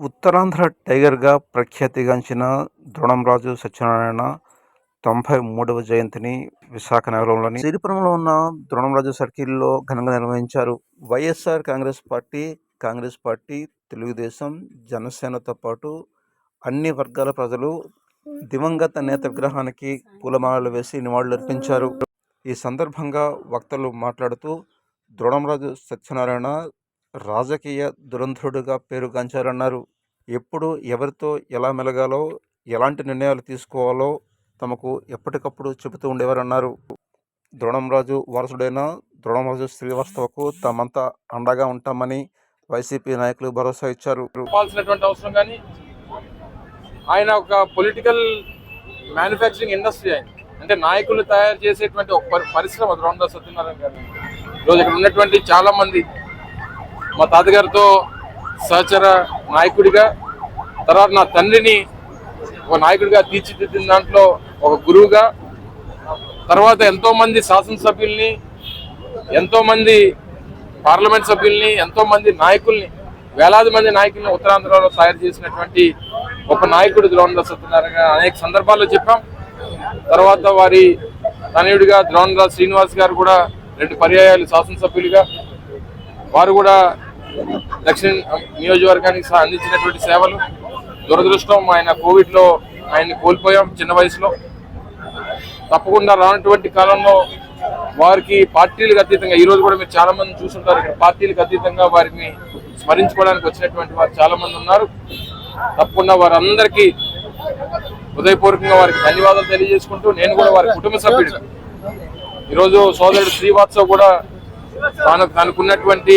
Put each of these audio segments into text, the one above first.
ఉత్తరాంధ్ర టైగర్గా ప్రఖ్యాతిగాంచిన ద్రోణంరాజు సత్యనారాయణ తొంభై మూడవ జయంతిని విశాఖ నగరంలోని సిరిపురంలో ఉన్న ద్రోణంరాజు సర్కిల్లో ఘనంగా నిర్వహించారు. YSR congress party congress party Telugudesam జనసేనతో పాటు అన్ని వర్గాల ప్రజలు దివంగత నేత విగ్రహానికి పూలమాలలు వేసి నివాళులర్పించారు ఈ సందర్భంగా వక్తలు మాట్లాడుతూ ద్రోణంరాజు సత్యనారాయణ రాజకీయ దురంధరుడుగా పేరుగాంచారన్నారు. ఎప్పుడు ఎవరితో ఎలా మెలగాలో ఎలాంటి నిర్ణయాలు తీసుకోవాలో తమకు ఎప్పటికప్పుడు చెబుతూ ఉండేవారన్నారు. ద్రోణంరాజు వారసుడైన ద్రోణంరాజు శ్రీవాస్తవకు తామంతా అండగా ఉంటామని వైసీపీ నాయకులు భరోసా ఇచ్చారు. అవసరం కానీ ఆయన ఒక పొలిటికల్ మ్యానుఫ్యాక్చరింగ్ ఇండస్ట్రీ ఆయన. అంటే నాయకులు తయారు చేసేటువంటి ఒక పరి- పరిశ్రమ ద్రోణంలో సత్యనారాయణ గారు. ఈరోజు ఇక్కడ ఉన్నటువంటి చాలా మంది మా తాతగారితో సహచర నాయకుడిగా తర్వాత నా తండ్రిని ఒక నాయకుడిగా తీర్చిదిద్దిన దాంట్లో ఒక గురువుగా తర్వాత ఎంతోమంది శాసనసభ్యుల్ని ఎంతోమంది పార్లమెంట్ సభ్యుల్ని ఎంతోమంది నాయకుల్ని వేలాది మంది నాయకుల్ని ఉత్తరాంధ్రలో తయారు చేసినటువంటి ఒక నాయకుడు ద్రోణరాజు సత్యనారాయణ అనేక సందర్భాల్లో చెప్పాం. తర్వాత వారి తనయుడిగా ద్రోణరాజు శ్రీనివాస్ గారు కూడా రెండు పర్యాయాలు శాసనసభ్యులుగా వారు కూడా దక్షిణ నియోజకవర్గానికి అందించినటువంటి సేవలు. దురదృష్టం ఆయన కోవిడ్లో ఆయన్ని కోల్పోయాం చిన్న వయసులో. తప్పకుండా రానటువంటి కాలంలో వారికి పార్టీలకు అతీతంగా ఈరోజు కూడా మీరు చాలా మంది చూసుంటారు ఇక్కడ పార్టీలకు అతీతంగా వారిని స్మరించుకోవడానికి వచ్చినటువంటి వారు చాలా మంది ఉన్నారు. తప్పకుండా వారందరికీ హృదయపూర్వకంగా వారికి ధన్యవాదాలు తెలియజేసుకుంటూ నేను కూడా వారి కుటుంబ సభ్యుడు ఈరోజు సోదరుడు శ్రీవాత్సవ్ కూడా తాను తనకున్నటువంటి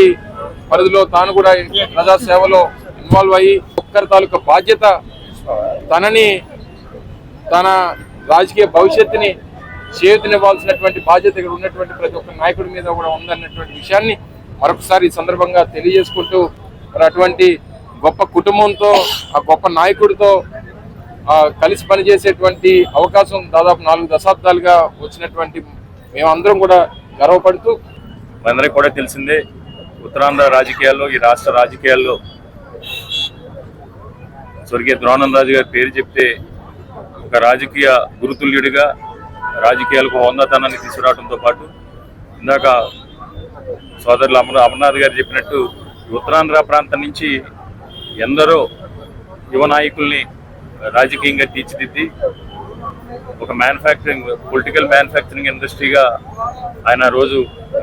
పరిధిలో తాను కూడా ప్రజా సేవలో ఇన్వాల్వ్ అయ్యి ఒక్కరి తాలూకా బాధ్యత తనని తన రాజకీయ భవిష్యత్తుని చేతినివ్వాల్సినటువంటి బాధ్యత ఇక్కడ ఉన్నటువంటి ప్రతి ఒక్క నాయకుడి మీద కూడా ఉందన్నటువంటి విషయాన్ని మరొకసారి ఈ సందర్భంగా తెలియజేసుకుంటూ మరి అటువంటి గొప్ప కుటుంబంతో ఆ గొప్ప నాయకుడితో ఆ, కలిసి పనిచేసేటువంటి అవకాశం దాదాపు నాలుగు దశాబ్దాలుగా వచ్చినటువంటి మేమందరం కూడా గర్వపడుతూ మనందరికీ కూడా తెలిసిందే ఉత్తరాంధ్ర రాజకీయాల్లో ఈ రాష్ట్ర రాజకీయాల్లో స్వర్గీయ ద్రోణం రాజు గారి పేరు చెప్తే ఒక రాజకీయ గురుతుల్యుడిగా రాజకీయాలకు హోందాతనాన్ని తీసుకురావడంతో పాటు ఇందాక సోదరులు అమర అమర్నాథ్ గారు చెప్పినట్టు ఉత్తరాంధ్ర ప్రాంతం నుంచి ఎందరో యువ నాయకుల్ని రాజకీయంగా తీర్చిదిద్ది ఒక మ్యానుఫ్యాక్చరింగ్ పొలిటికల్ మ్యానుఫ్యాక్చరింగ్ ఇండస్ట్రీగా ఆయన రోజు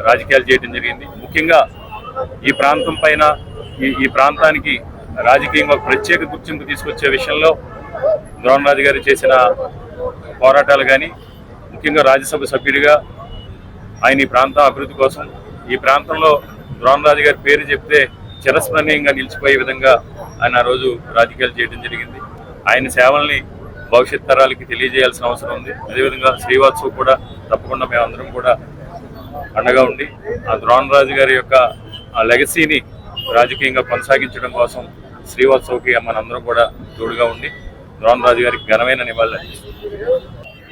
రాజకీయాలు చేయడం జరిగింది. ముఖ్యంగా ఈ ప్రాంతం పైన ఈ ఈ ప్రాంతానికి రాజకీయంగా ప్రత్యేక గుర్తింపు తీసుకొచ్చే విషయంలో ద్రోణరాజు గారు చేసిన పోరాటాలు కానీ ముఖ్యంగా రాజ్యసభ సభ్యుడిగా ఆయన ఈ ప్రాంతం అభివృద్ధి కోసం ఈ ప్రాంతంలో ద్రోణరాజు గారి పేరు చెప్తే చిరస్మరణీయంగా నిలిచిపోయే విధంగా ఆయన ఆ రోజు రాజకీయాలు చేయడం జరిగింది. ఆయన సేవల్ని భవిష్యత్ తరాలకి తెలియజేయాల్సిన అవసరం ఉంది. అదేవిధంగా శ్రీవాత్సవ్ కూడా తప్పకుండా మేమందరం కూడా అండగా ఉండి ఆ ద్రోణరాజు గారి యొక్క ఆ లెగసీని రాజకీయంగా కొనసాగించడం కోసం శ్రీవాత్సవ్కి మనందరం కూడా తోడుగా ఉండి ద్రోణరాజు గారికి ఘనమైన నివాళులు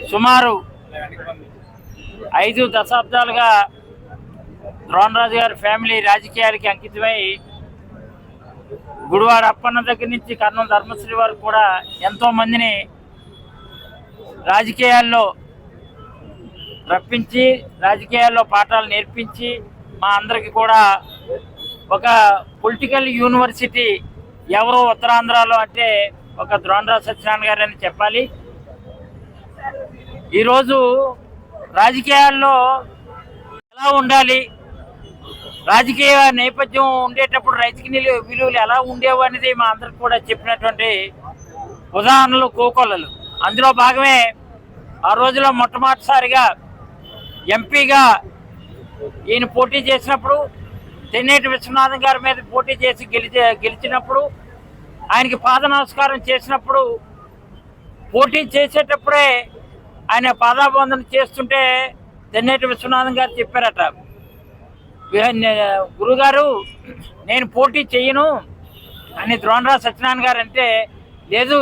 సుమారు ఐదు దశాబ్దాలుగా ద్రోణరాజు గారి ఫ్యామిలీ రాజకీయాలకి అంకితమై గుడివాడ అప్పన్న దగ్గర నుంచి కర్ణం ధర్మశ్రీ వారు కూడా ఎంతో మందిని రాజకీయాల్లో రప్పించి రాజకీయాల్లో పాఠాలు నేర్పించి మా అందరికి కూడా ఒక పొలిటికల్ యూనివర్సిటీ ఎవరు ఉత్తరాంధ్రలో అంటే ఒక ద్రోణరా సత్యనారాయణ గారు అని చెప్పాలి. ఈరోజు రాజకీయాల్లో ఎలా ఉండాలి? రాజకీయ నేపథ్యం ఉండేటప్పుడు రైతుకి విలువలు ఎలా ఉండేవి అనేది మా అందరికి కూడా చెప్పినటువంటి ఉదాహరణలు కోకొల్లలు. అందులో భాగమే ఆ రోజులో మొట్టమొదటిసారిగా ఎంపీగా ఈయన పోటీ చేసినప్పుడు తెన్నేటి విశ్వనాథం గారి మీద పోటీ చేసి గెలిచే గెలిచినప్పుడు ఆయనకి పాద నమస్కారం చేసినప్పుడు పోటీ చేసేటప్పుడే ఆయన పాదాబంధన చేస్తుంటే తెన్నేటి విశ్వనాథం గారు చెప్పారట గురుగారు నేను పోటీ చెయ్యను అని ద్రోణరాజు సత్యనారాయణ గారు అంటే లేదు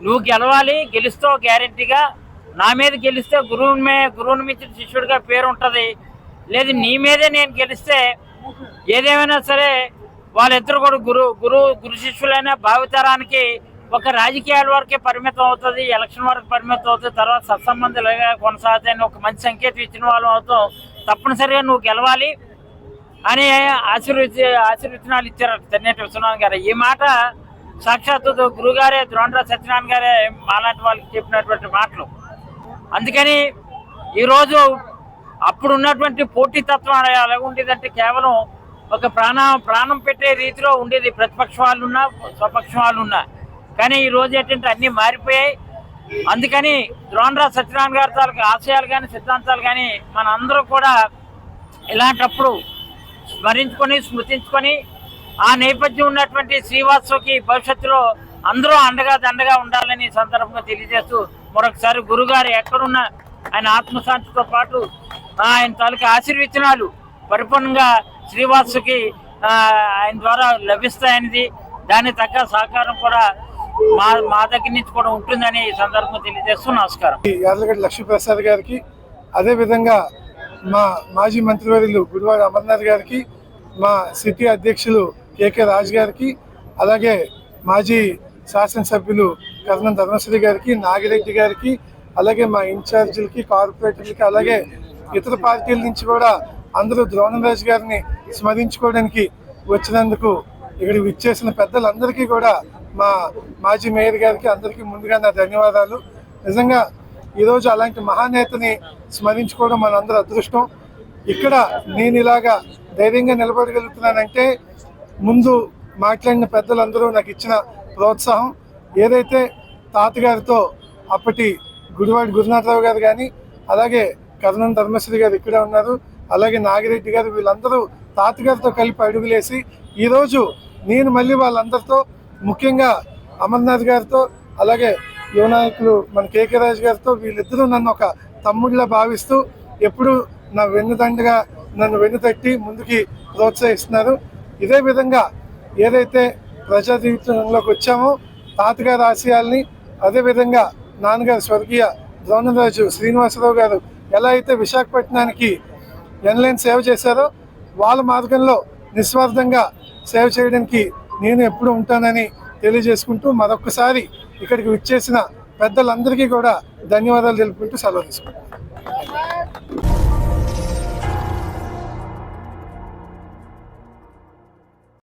నువ్వు గెలవాలి గెలుస్తావు గ్యారంటీగా నా మీద గెలిస్తే గురువుని మే గురువుని మించిన శిష్యుడిగా పేరు ఉంటుంది. లేదు నీ మీదే నేను గెలిస్తే ఏదేమైనా సరే వాళ్ళిద్దరు కూడా గురు గురు గురు శిష్యులైన భావితరానికి ఒక రాజకీయాల వరకే పరిమితం అవుతుంది ఎలక్షన్ వరకు పరిమితం అవుతుంది తర్వాత సత్సంబంధాలు కొనసాగుతాయని ఒక మంచి సంకేతం ఇచ్చిన వాళ్ళం అవుతాం. తప్పనిసరిగా నువ్వు గెలవాలి అని ఆశీర్వచ ఆశీర్వచనాలు ఇచ్చారు తెన్నేటి విశ్వనాథ్ గారు. ఈ మాట సాక్షాత్తు గురుగారే ద్రోణరాజ్ సత్యనారాయణ గారే మాలాంటి వాళ్ళకి చెప్పినటువంటి మాటలు. అందుకని ఈరోజు అప్పుడు ఉన్నటువంటి పోటీతత్వం ఎలా ఉండేదంటే కేవలం ఒక ప్రాణ ప్రాణం పెట్టే రీతిలో ఉండేది. ప్రతిపక్ష వాళ్ళు ఉన్నా స్వపక్ష వాళ్ళు ఉన్నా కానీ ఈ రోజు ఏంటంటే అన్నీ మారిపోయాయి. అందుకని ద్రోణరాజ్ సత్యనారాయణ గారి తాలూకు ఆశయాలు కానీ సిద్ధాంతాలు కానీ మన అందరూ కూడా ఇలాంటప్పుడు స్మరించుకొని స్మృతించుకొని ఆ నేపథ్యం ఉన్నటువంటి శ్రీవాత్సవకి భవిష్యత్తులో అందరూ అండగా దండగా ఉండాలని సందర్భంగా తెలియజేస్తూ మరొకసారి గురుగారు ఎక్కడున్నా ఆయన ఆత్మశాంతితో పాటు ఆయన తాలూకా ఆశీర్వచనాలు పరిపూర్ణంగా శ్రీవాసుకి ఆయన ద్వారా లభిస్తాయనేది దానికి తగ్గ సహకారం కూడా మా మా దగ్గర నుంచి కూడా ఉంటుందని ఈ సందర్భంగా తెలియజేస్తూ నమస్కారం. యార్లగడ్డ లక్ష్మీప్రసాద్ గారికి అదేవిధంగా మా మాజీ మంత్రివర్యులు గుడివాడ అమర్నాథ్ గారికి మా సిటీ అధ్యక్షులు కేకే రాజ్ గారికి అలాగే మాజీ శాసనసభ్యులు కర్ణం ధర్మశ్రీ గారికి నాగిరెడ్డి గారికి అలాగే మా ఇన్ఛార్జీలకి కార్పొరేటర్లకి అలాగే ఇతర పార్టీల నుంచి కూడా అందరూ ద్రోణరాజు గారిని స్మరించుకోవడానికి వచ్చినందుకు ఇక్కడ విచ్చేసిన పెద్దలందరికీ కూడా మా మాజీ మేయర్ గారికి అందరికీ ముందుగా నా ధన్యవాదాలు. నిజంగా ఈరోజు అలాంటి మహానేతని స్మరించుకోవడం మనందరి అదృష్టం. ఇక్కడ నేను ఇలాగా ధైర్యంగా నిలబడగలుగుతున్నానంటే ముందు మాట్లాడిన పెద్దలందరూ నాకు ఇచ్చిన ప్రోత్సాహం ఏదైతే తాతగారితో అప్పటి గుడివాడి గురునాథరావు గారు కానీ అలాగే కర్ణం ధర్మశ్రీ గారు ఇక్కడే ఉన్నారు అలాగే నాగిరెడ్డి గారు వీళ్ళందరూ తాతగారితో కలిపి అడుగులేసి ఈరోజు నేను మళ్ళీ వాళ్ళందరితో ముఖ్యంగా అమర్నాథ్ గారితో అలాగే యువ నాయకులు మన కేకే రాజు గారితో వీళ్ళిద్దరూ నన్ను ఒక తమ్ముడిలా భావిస్తూ ఎప్పుడు నా వెన్నుదండగా నన్ను వెన్ను తట్టి ముందుకి ప్రోత్సహిస్తున్నారు. ఇదే విధంగా ఏదైతే ప్రజా జీవితంలోకి వచ్చామో తాతగారి ఆశయాల్ని అదేవిధంగా నాన్నగారు స్వర్గీయ ద్రోణరాజు శ్రీనివాసరావు గారు ఎలా అయితే విశాఖపట్నానికి ఎన్లైన్ సేవ చేశారో వాళ్ళ మార్గంలో నిస్వార్థంగా సేవ చేయడానికి నేను ఎప్పుడు ఉంటానని తెలియజేసుకుంటూ మరొకసారి ఇక్కడికి విచ్చేసిన పెద్దలందరికీ కూడా ధన్యవాదాలు తెలుపుకుంటూ సెలవు తీసుకుంటాను